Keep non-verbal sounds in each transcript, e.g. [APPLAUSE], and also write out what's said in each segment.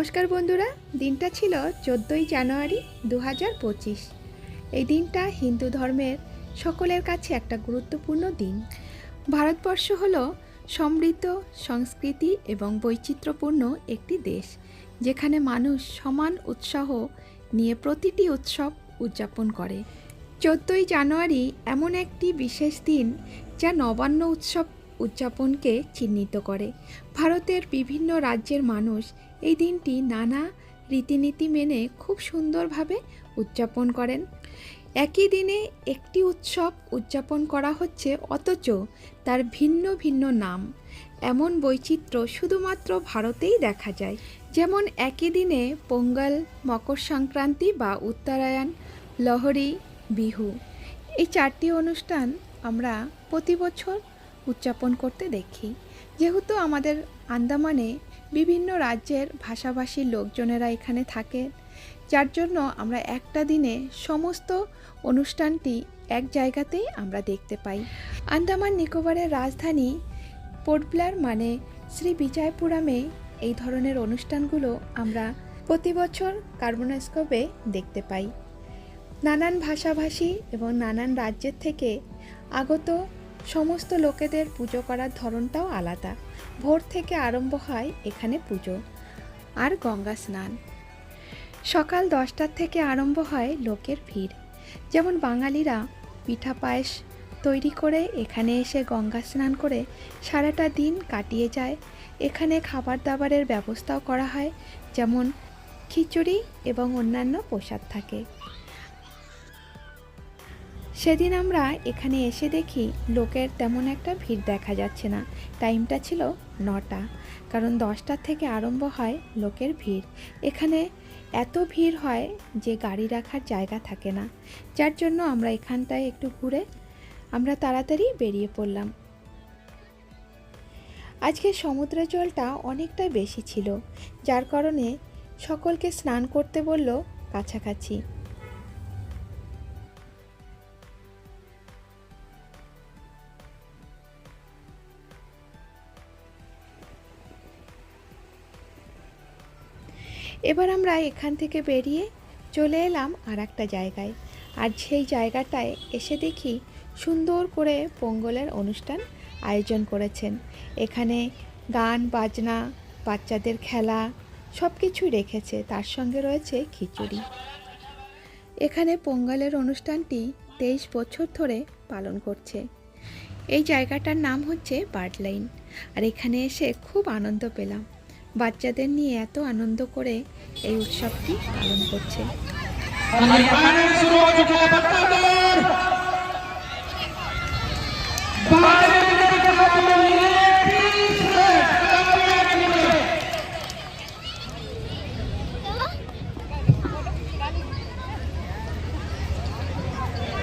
নমস্কার বন্ধুরা, দিনটা ছিল চোদ্দোই জানুয়ারি দু হাজার পঁচিশ। এই দিনটা হিন্দু ধর্মের সকলের কাছে একটা গুরুত্বপূর্ণ দিন। ভারতবর্ষ হল সমৃদ্ধ, সংস্কৃতি এবং বৈচিত্র্যপূর্ণ একটি দেশ, যেখানে মানুষ সমান উৎসাহ নিয়ে প্রতিটি উৎসব উদযাপন করে। চোদ্দোই জানুয়ারি এমন একটি বিশেষ দিন যা নবান্ন উৎসব উদযাপনকে চিহ্নিত করে। ভারতের বিভিন্ন রাজ্যের মানুষ এই দিনটি নানা রীতিনীতি মেনে খুব সুন্দরভাবে উদযাপন করেন। একই দিনে একটি উৎসব উদযাপন করা হচ্ছে, অথচ তার ভিন্ন ভিন্ন নাম। এমন বৈচিত্র্য শুধুমাত্র ভারতেই দেখা যায়। যেমন একই দিনে পোঙ্গল, মকর সংক্রান্তি বা উত্তরায়ণ, লহরি, বিহু। এই চারটি অনুষ্ঠান আমরা প্রতি বছর উদযাপন করতে দেখি। যেহেতু আমাদের আন্দামানে বিভিন্ন রাজ্যের ভাষাভাষীর লোকজনেরা এখানে থাকে যার জন্য আমরা একটা দিনে সমস্ত অনুষ্ঠানটি এক জায়গাতেই আমরা দেখতে পাই। আন্দামান নিকোবরের রাজধানী পোর্টব্লার মানে শ্রী বিজয়পুরামে এই ধরনের অনুষ্ঠানগুলো আমরা প্রতি বছর কার্বনাস্কোপে দেখতে পাই। নানান ভাষাভাষী এবং নানান রাজ্যের থেকে আগত সমস্ত লোকেদের পুজো করার ধরনটাও আলাদা। ভোর থেকে আরম্ভ হয় এখানে পুজো আর গঙ্গা স্নান। সকাল দশটার থেকে আরম্ভ হয় লোকের ভিড়। যেমন বাঙালিরা পিঠা পায়েস তৈরি করে এখানে এসে গঙ্গা স্নান করে সারাটা দিন কাটিয়ে যায়। এখানে খাবার দাবারের ব্যবস্থাও করা হয়, যেমন খিচুড়ি এবং অন্যান্য প্রসাদ থাকে। সেদিন আমরা এখানে এসে দেখি লোকের তেমন একটা ভিড় দেখা যাচ্ছে না। টাইমটা ছিল নটা, কারণ দশটার থেকে আরম্ভ হয় লোকের ভিড়। এখানে এত ভিড় হয় যে গাড়ি রাখার জায়গা থাকে না। যার জন্য আমরা এখানটায় একটু ঘুরে আমরা তাড়াতাড়ি বেরিয়ে পড়লাম। আজকে সমুদ্রের জলটা অনেকটাই বেশি ছিল, যার কারণে সকলকে স্নান করতে বলল কাছাকাছি। এবার আমরা এখান থেকে বেরিয়ে চলে এলাম আর একটা জায়গায়। আর সেই জায়গাটায় এসে দেখি সুন্দর করে পোঙ্গলের অনুষ্ঠান আয়োজন করেছেন। এখানে গান, বাজনা, বাচ্চাদের খেলা সব কিছুই রেখেছে। তার সঙ্গে রয়েছে খিচুড়ি। এখানে পোঙ্গলের অনুষ্ঠানটি তেইশ বছর ধরে পালন করছে। এই জায়গাটার নাম হচ্ছে বার্ডলাইন। আর এখানে এসে খুব আনন্দ পেলাম। বাচ্চাদের নিয়ে এত আনন্দ করে এই উৎসবটি পালন করছে हमारी फाइनल शुरू हो चुका है बख्तावर बारह मिनट के बाद में मिले तीस मिनट कामयाब मिले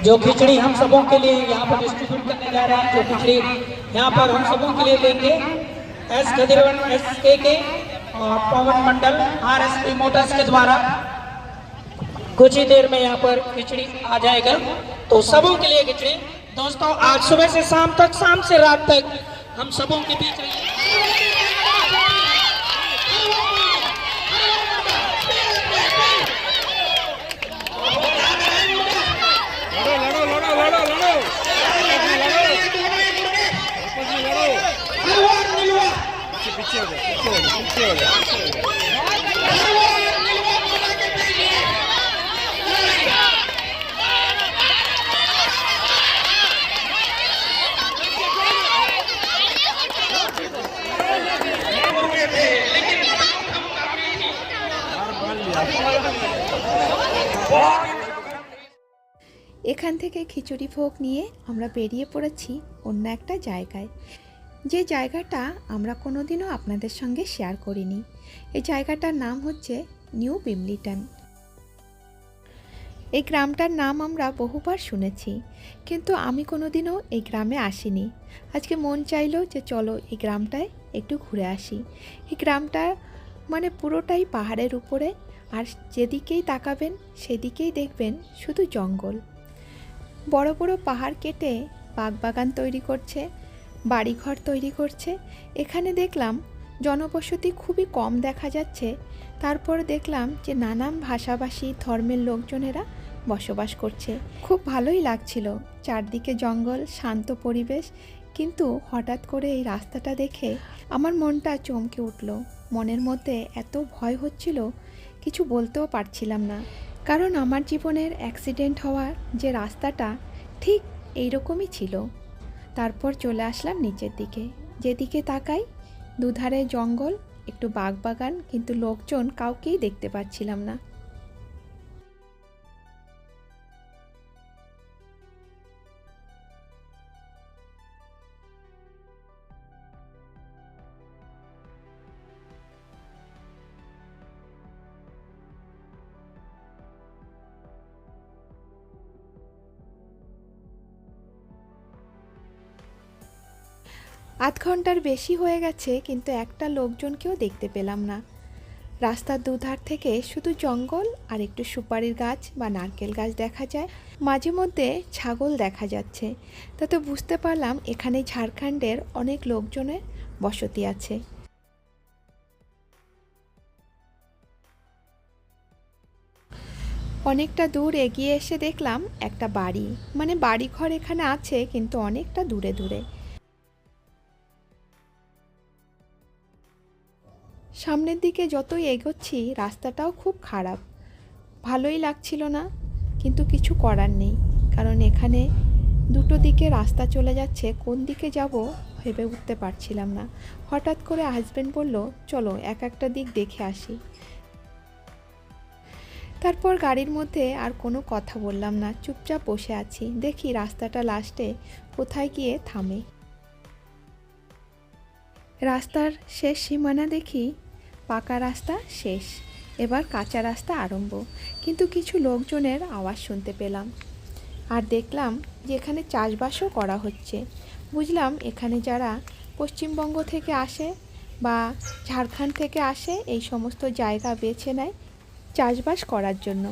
जो खिचड़ी हम सबों के लिए यहाँ पर डिस्ट्रीब्यूट करने जा रहे हैं जो खिचड़ी यहाँ पर हम सबों के लिए लेंगे एस खजरवन एस के के, और Pawan Mandal R S P motors के द्वारा। कुछ ही देर में यहाँ पर खिचड़ी आ जाएगा। तो सबों के लिए खिचड़ी। दोस्तों, आज सुबह से शाम तक, शाम से रात तक हम सबों के बीच रहिए। এখান থেকে খিচুড়ি ভোগ নিয়ে আমরা বেরিয়ে পড়েছি অন্য একটা জায়গায়। যে জায়গাটা আমরা কোনোদিনও আপনাদের সঙ্গে শেয়ার করিনি। এই জায়গাটার নাম হচ্ছে নিউ বিমলিটন। এই গ্রামটার নাম আমরা বহুবার শুনেছি, কিন্তু আমি কোনোদিনও এই গ্রামে আসিনি। আজকে মন চাইলো যে চলো এই গ্রামটায় একটু ঘুরে আসি। এই গ্রামটা মানে পুরোটাই পাহাড়ের উপরে, আর যেদিকেই তাকাবেন সেদিকেই দেখবেন শুধু জঙ্গল। বড় বড় পাহাড় কেটে বাগবাগান তৈরি করছে বাড়িঘর তৈরি করছে। এখানে দেখলাম জনবসতি খুবই কম দেখা যাচ্ছে। তারপর দেখলাম যে নানান ভাষাভাষী ধর্মের লোকজনেরা বসবাস করছে। খুব ভালোই লাগছিল। চারদিকে জঙ্গল, শান্ত পরিবেশ। কিন্তু হঠাৎ করে এই রাস্তাটা দেখে আমার মনটা চমকে উঠল। মনের মধ্যে এত ভয় হচ্ছিল, কিছু বলতেও পারছিলাম না। কারণ আমার জীবনের অ্যাক্সিডেন্ট হওয়ার যে রাস্তাটা ঠিক এইরকমই ছিল। তারপর চলে আসলাম নিচের দিকে। যেদিকে তাকাই, দুধারে জঙ্গল, একটু বাগবাগান, কিন্তু লোকজন কাউকেই দেখতে পাচ্ছিলাম না। আধ ঘণ্টার বেশি হয়ে গেছে, কিন্তু একটা লোকজনকেও দেখতে পেলাম না। রাস্তার দুধার থেকে শুধু জঙ্গল আর একটু সুপারির গাছ বা নারকেল গাছ দেখা যায়। মাঝে মধ্যে ছাগল দেখা যাচ্ছে। তাতে বুঝতে পারলাম এখানে ঝাড়খণ্ডের অনেক লোকজনের বসতি আছে। অনেকটা দূর এগিয়ে এসে দেখলাম একটা বাড়ি। মানে বাড়ি ঘর এখানে আছে, কিন্তু অনেকটা দূরে দূরে। সামনের দিকে যতই এগোচ্ছি, রাস্তাটাও খুব খারাপ। ভালোই লাগছিল না, কিন্তু কিছু করার নেই, কারণ এখানে দুটো দিকে রাস্তা চলে যাচ্ছে, কোন দিকে যাব ভেবে উঠতে পারছিলাম না। হঠাৎ করে হাজব্যান্ড বলল, চলো, এক একটা দিক দেখে আসি। তারপর গাড়ির মধ্যে আর কোনো কথা বললাম না, চুপচাপ বসে আছি। দেখি রাস্তাটা লাস্টে কোথায় গিয়ে থামে। রাস্তার শেষ সীমানা দেখি পাকা রাস্তা শেষ, এবার কাঁচা রাস্তা আরম্ভ। কিন্তু কিছু লোকজনের আওয়াজ শুনতে পেলাম। আর দেখলাম যে এখানে চাষবাসও করা হচ্ছে। বুঝলাম এখানে যারা পশ্চিমবঙ্গ থেকে আসে বা ঝাড়খণ্ড থেকে আসে, এই সমস্ত জায়গা বেছে নেয় চাষবাস করার জন্য।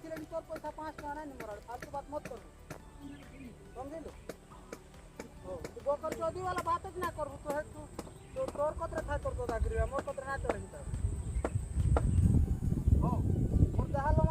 हस तोर आड़ो थिले तोर पैसा 5 टका नहीं मोर आड़ो फालतू बात मत कर समझिलु हो तू गोकर चौधरी वाला बात ज ना करबू तो है तू तो तोर कतरे खाए तोर तो दागरी मोर कतरे ना चोरे हिता हो मोर जहालो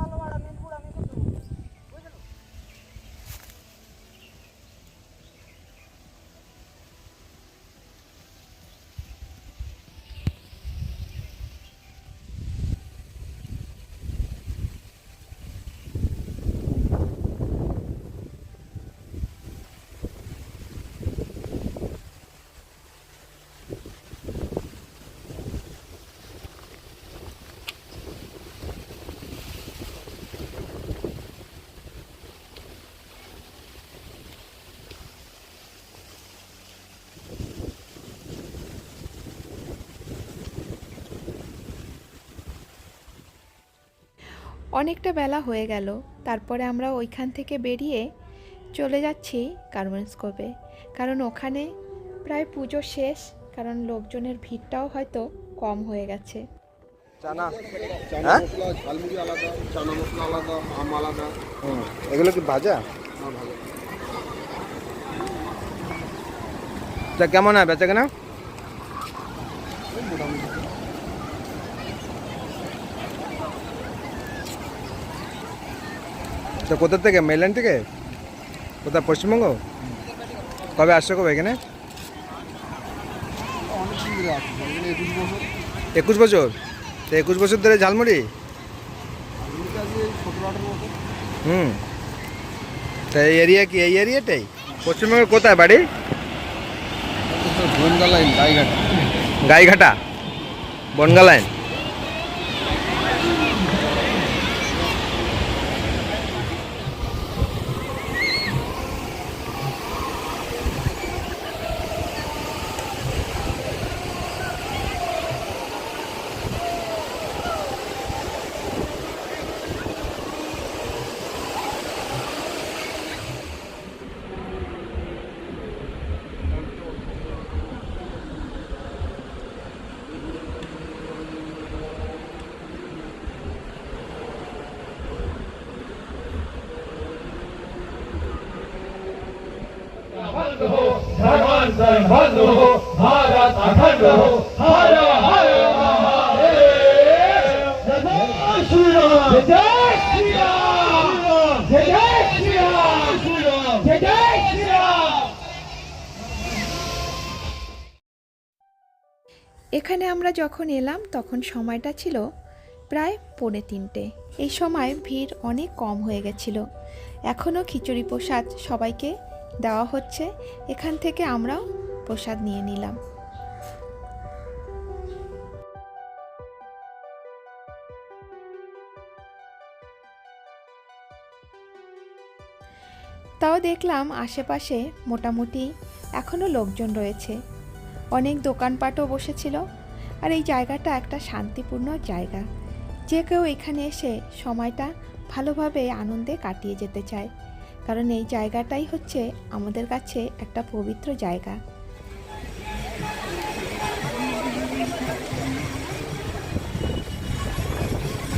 অনেকটা বেলা হয়ে গেল। তারপরে আমরা ওইখান থেকে বেরিয়ে চলে যাচ্ছি গার্মেন্টসকোপে কারণ ওখানে প্রায় পুজো শেষ কারণ লোকজনের ভিড়টাও হয়তো কম হয়ে গেছে। হ্যাঁ? এগুলো কি ভাজা? হ্যাঁ কেমন হয় বেচা কেনা এই মোটামুটি তো কোথা থেকে? মেইল্যান্ড থেকে? কোথায় পশ্চিমবঙ্গ? কবে আসছো কবে এখানে? একুশ বছর। তো একুশ বছর ধরে ঝালমুড়ি? হুম। তা এই এরিয়া কি? এই এরিয়াটাই পশ্চিমবঙ্গের কোথায় বাড়ি? গাইঘাটা। বনগা লাইন এখানে আমরা যখন এলাম তখন সময়টা ছিল প্রায় পৌনে তিনটে। এই সময় ভিড় অনেক কম হয়ে গেছিল। এখনও খিচুড়ি প্রসাদ সবাইকে দেওয়া হচ্ছে। এখান থেকে আমরাও প্রসাদ নিয়ে নিলাম। তাও দেখলাম আশেপাশে মোটামুটি এখনও লোকজন রয়েছে। অনেক দোকানপাটও বসেছিল আর এই জায়গাটা একটা শান্তিপূর্ণ জায়গা। যে কেউ এখানে এসে সময়টা ভালোভাবে আনন্দে কাটিয়ে যেতে চায়। কারণ এই জায়গাটাই হচ্ছে আমাদের কাছে একটা পবিত্র জায়গা।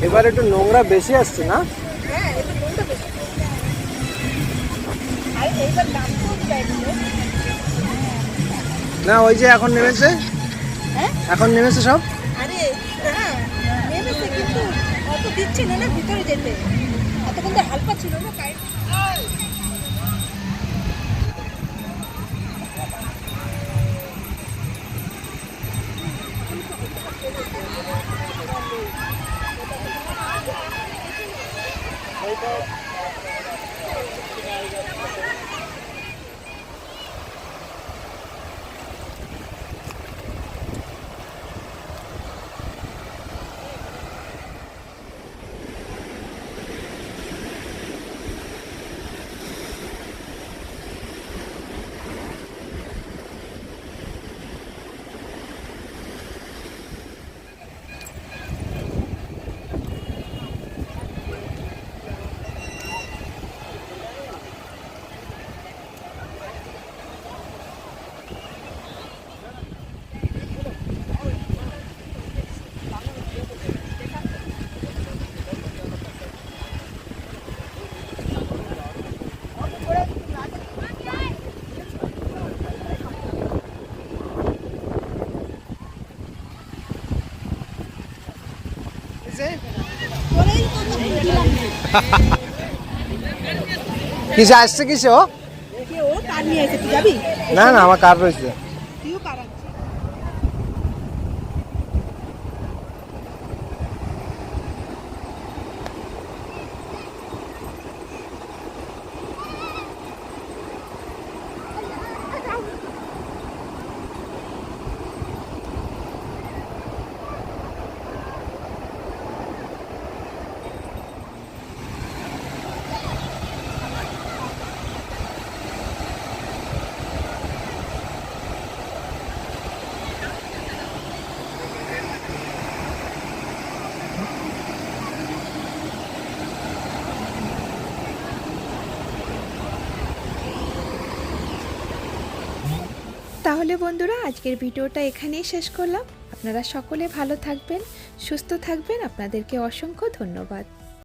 এবার একটু নোংরা বেশি আসছে না? না ওই যে এখন নেমেছে। এখন নেমেছে সব? আরে হ্যাঁ নেমেছে কিন্তু অত না ভিতরে যেতে। এতক্ষণ তো হালকা ছিল না কারেন্ট করেই তো দিলাম [LAUGHS] কিসে আসছে কিসে ও? না না আমার কার রয়েছে। তাহলে বন্ধুরা, আজকের ভিডিওটা এখানেই শেষ করলাম। আপনারা সকলে ভালো থাকবেন, সুস্থ থাকবেন। আপনাদেরকে অসংখ্য ধন্যবাদ।